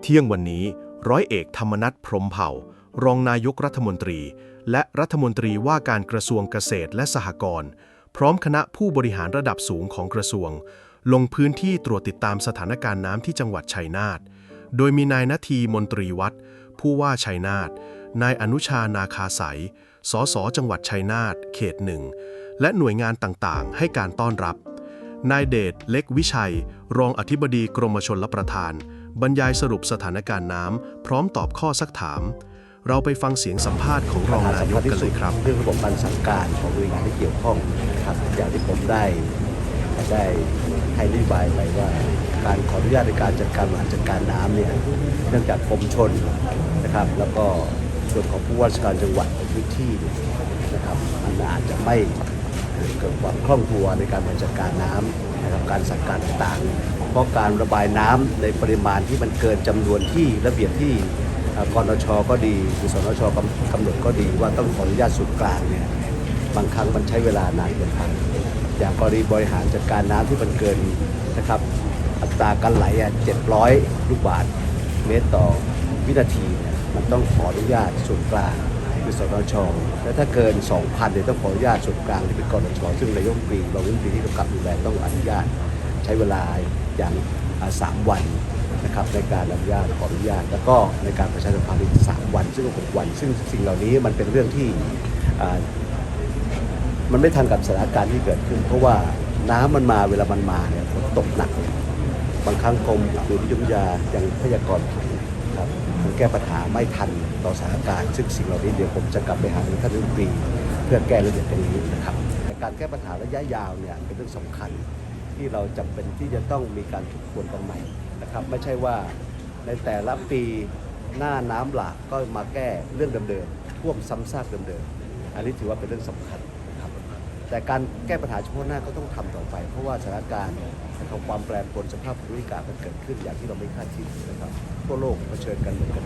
เที่ยงวันนี้ร้อยเอกธรรมนัฐพรหมเผ่า รองนายกรัฐมนตรี และรัฐมนตรีว่าการกระทรวงเกษตรและสหกรณ์พร้อมคณะผู้บริหารระดับสูงของกระทรวง ลงพื้นที่ตรวจติดตามสถานการณ์น้ำที่จังหวัดชัยนาทโดยมีนายนาทีมนตรีวัดผู้ว่าชัยนาทนายอนุชานาคาสายสสจังหวัดชัยนาทเขตหนึ่งและหน่วยงานต่างๆ ให้การต้อนรับ นายเดชเล็กวิชัย รองอธิบดีกรมชลประทาน บรรยายสรุปสถานการณ์น้ำพร้อมตอบข้อซักถาม เราไปฟังเสียงสัมภาษณ์ของรองนายกกันเลยครับ เรื่องระบบการสั่งการของหน่วยงานที่เกี่ยวข้องครับอย่างที่ผมได้ได้ให้นโยบายไปว่าการขออนุญาตในการจัดการบริหารจัดการน้ำเนี่ยเนื่องจากกรมชนนะครับ แล้วก็ส่วนของผู้ว่าราชการจังหวัดในพื้นที่เนี่ยนะครับมันอาจจะไม่เกิดความคล่องตัวในการบริหารจัดการน้ำนะครับการสั่งการต่างๆ เพราะการระบายน้ำในปริมาณที่มันเกินจำนวนที่ระเบียบที่กรนชก็ดีหรือสนชกำกำหนดก็ดีว่าต้องขออนุญาตส่วนกลางเนี่ยบางครั้งมันใช้เวลานานเกินไปอย่างกรณีบริหารจัดการน้ำที่มันเกินนะครับอัตราการไหลอะ700 ลูกบาทเมตรต่อวินาทีเนี่ยมันต้องขออนุญาตส่วนกลางคือสนชและถ้าเกิน 2,000เนี่ยต้องขออนุญาตส่วนกลางที่เป็นกรนชซึ่งนายกรัฐมนตรีรองนายกรัฐมนตรีที่กำกับดูแลต้องอนุญาตใช้เวลา อย่างสามวันนะครับในการอนุญาตขออนุญาต แล้วก็ในการประชาสัมพันธ์อีกสามวัน ซึ่งหกวัน ซึ่งสิ่งเหล่านี้มันเป็นเรื่องที่มันไม่ทันกับสถานการณ์ที่เกิดขึ้น เพราะว่าน้ำมันมาเวลามันมาเนี่ยฝนตกหนัก บางครั้งกรมอุตุนิยมวิทยายังพยากรณ์ครับมันแก้ปัญหาไม่ทันต่อสถานการณ์ซึ่งสิ่งเหล่านี้เดี๋ยวผมจะกลับไปหาท่านรัฐมนตรีเพื่อแก้ระเบียบตรงนี้นะครับการแก้ปัญหาระยะยาวเนี่ยเป็นเรื่องสำคัญ ที่เราจำเป็นที่จะต้องมีการทบทวนกันใหม่นะครับ ไม่ใช่ว่าในแต่ละปีหน้าน้ำหลากก็มาแก้เรื่องเดิมๆท่วมซ้ำซากเดิมๆอันนี้ถือว่าเป็นเรื่องสำคัญครับแต่การแก้ปัญหาเฉพาะหน้าก็ต้องทำต่อไป เพราะว่าสถานการณ์ของความแปรปรวนสภาพภูมิอากาศมันเกิดขึ้นอย่างที่เราไม่คาดคิดนะครับทั่วโลกเผชิญกันเหมือนกัน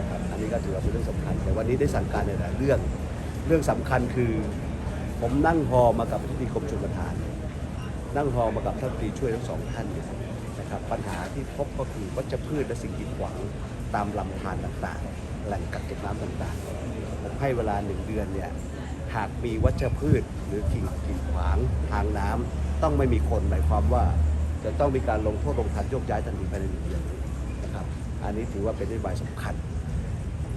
นะครับอันนี้ก็ถือว่าเป็นเรื่องสำคัญ แต่วันนี้ได้สั่งการในหลายเรื่องเรื่องสำคัญคือ ผมนั่งฮอมากับที่ดีกรมชลประทาน นั่งฮอมากับท่านตรีช่วยทั้งสองท่านนี่นะครับปัญหาที่พบก็คือวัชพืชและสิ่งกีดขวางตามลำธารต่างๆ แหล่งกักเก็บน้ำต่างๆผมให้เวลาหนึ่งเดือนเนี่ยหากมีวัชพืชหรือกิ่งกีดขวางทางน้ำต้องไม่มีคนหมายความว่า จะต้องมีการลงโทษลงทันโยกย้ายทันทีภายในหนึ่งเดือนนะครับอันนี้ถือว่าเป็นนโยบายสำคัญ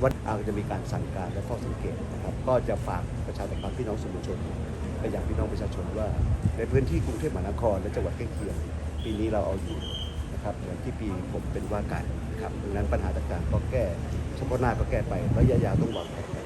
วัดอาจจะมีการสั่งการและข้อสังเกตนะครับก็จะฝากประชาสัมพันธ์พี่น้องสื่อมวลชน ไปยังพี่น้องประชาชนว่า ในพื้นที่กรุงเทพมหานครและจังหวัดใกล้เคียง ปีนี้เราเอาอยู่นะครับเหมือนที่ปีผมเป็นว่าการนะครับดังนั้นปัญหาต่างๆก็แก้เฉพาะหน้าก็แก้ไประยะยาวต้องวางแผน